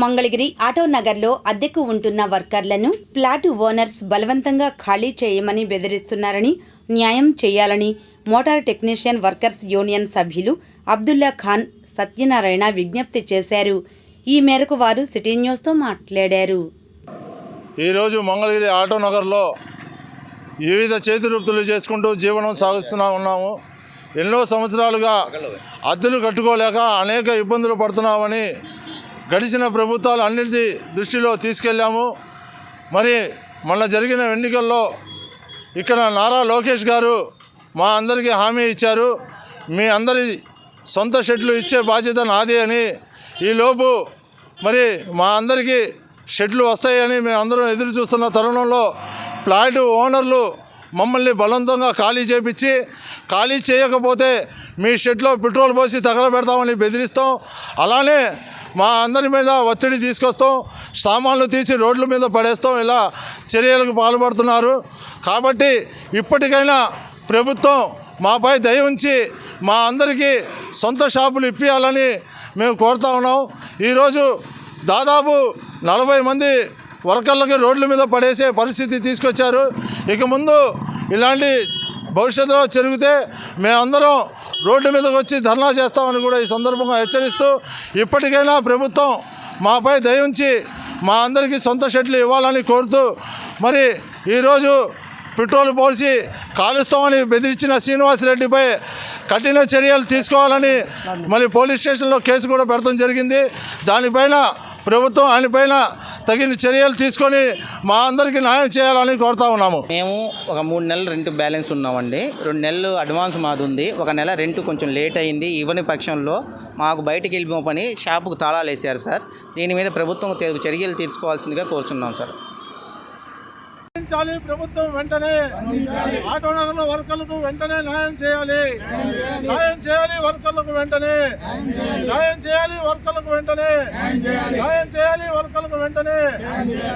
Mangalagiri auto నగర్లో అద్దెకు ఉంటున్న వర్కర్లను ఫ్లాట్ ఓనర్స్ బలవంతంగా ఖాళీ చేయమని బెదిరిస్తున్నారని న్యాయం చేయాలని మోటార్ టెక్నీషియన్ వర్కర్స్ యూనియన్ సభ్యులు అబ్దుల్లా ఖాన్ సత్యనారాయణ విజ్ఞప్తి చేశారు. ఈ మేరకు వారు సిటీ న్యూస్తో మాట్లాడారు. ఈరోజు మంగళగిరి ఆటో నగర్లో వివిధ చేతివృత్తులు చేసుకుంటూ జీవనం సాగిస్తున్నా ఉన్నాము. ఎన్నో సంవత్సరాలుగా అద్దెలు కట్టుకోలేక అనేక ఇబ్బందులు పడుతున్నామని గడిచిన ప్రభుత్వాలు అన్నిటి దృష్టిలో తీసుకెళ్ళాము. మరి మొన్న జరిగిన ఎన్నికల్లో ఇక్కడ నారా లోకేష్ గారు మా అందరికీ హామీ ఇచ్చారు. మీ అందరి సొంత షెడ్లు ఇచ్చే బాధ్యత నాది అని ఈలోపు మరి మా అందరికీ షెడ్లు వస్తాయని మేము అందరం ఎదురు చూస్తున్న తరుణంలో ఫ్లాట్ ఓనర్లు మమ్మల్ని బలవంతంగా ఖాళీ చేపించి ఖాళీ చేయకపోతే మీ షెడ్లో పెట్రోల్ పోసి తగలబెడతామని బెదిరిస్తాం. అలానే మా అందరి మీద ఒత్తిడి తీసుకొస్తాం. సామాన్లు తీసి రోడ్ల మీద పడేస్తాం. ఇలా చర్యలకు పాల్పడుతున్నారు. కాబట్టి ఇప్పటికైనా ప్రభుత్వం మాపై దయ ఉంచి మా అందరికీ సొంత షాపులు ఇప్పించాలని మేము కోరుతా ఉన్నాం. ఈరోజు దాదాపు నలభై మంది వర్కర్లకి రోడ్ల మీద పడేసే పరిస్థితి తీసుకొచ్చారు. ఇక ముందు ఇలాంటి భవిష్యత్తులో జరిగితే మేమందరం రోడ్డు మీదకి వచ్చి ధర్నా చేస్తామని కూడా ఈ సందర్భంగా హెచ్చరిస్తూ ఇప్పటికైనా ప్రభుత్వం మాపై దయించి మా అందరికీ సొంత షెడ్లు ఇవ్వాలని కోరుతూ మరి ఈరోజు పెట్రోల్ పోల్చి కాలుస్తామని బెదిరించిన శ్రీనివాసరెడ్డిపై కఠిన చర్యలు తీసుకోవాలని మళ్ళీ పోలీస్ స్టేషన్లో కేసు కూడా పెడతాం జరిగింది. దానిపైన ప్రభుత్వం ఆయనపైన తగిన చర్యలు తీసుకొని మా అందరికీ న్యాయం చేయాలని కోరుతా ఉన్నాము. మేము ఒక మూడు నెలలు రెంట్ బ్యాలెన్స్ ఉన్నామండి. రెండు నెలలు అడ్వాన్స్ మాది ఉంది. ఒక నెల రెంట్ కొంచెం లేట్ అయింది. ఇవ్వని పక్షంలో మాకు బయటికి వెళ్ళిపో పని షాపుకు తాళాలు వేసారు సార్. దీని మీద ప్రభుత్వం చర్యలు తీసుకోవాల్సిందిగా కోరుచున్నాం సార్. ప్రభుత్వం వెంటనే ఆటో నగర్ల వర్కర్లకు వెంటనే న్యాయం చేయాలి. న్యాయం చేయాలి. వర్కర్లకు వెంటనే న్యాయం చేయాలి. వెంటనే. న్యాయం చేయాలి. వర్కర్లకు వెంటనే.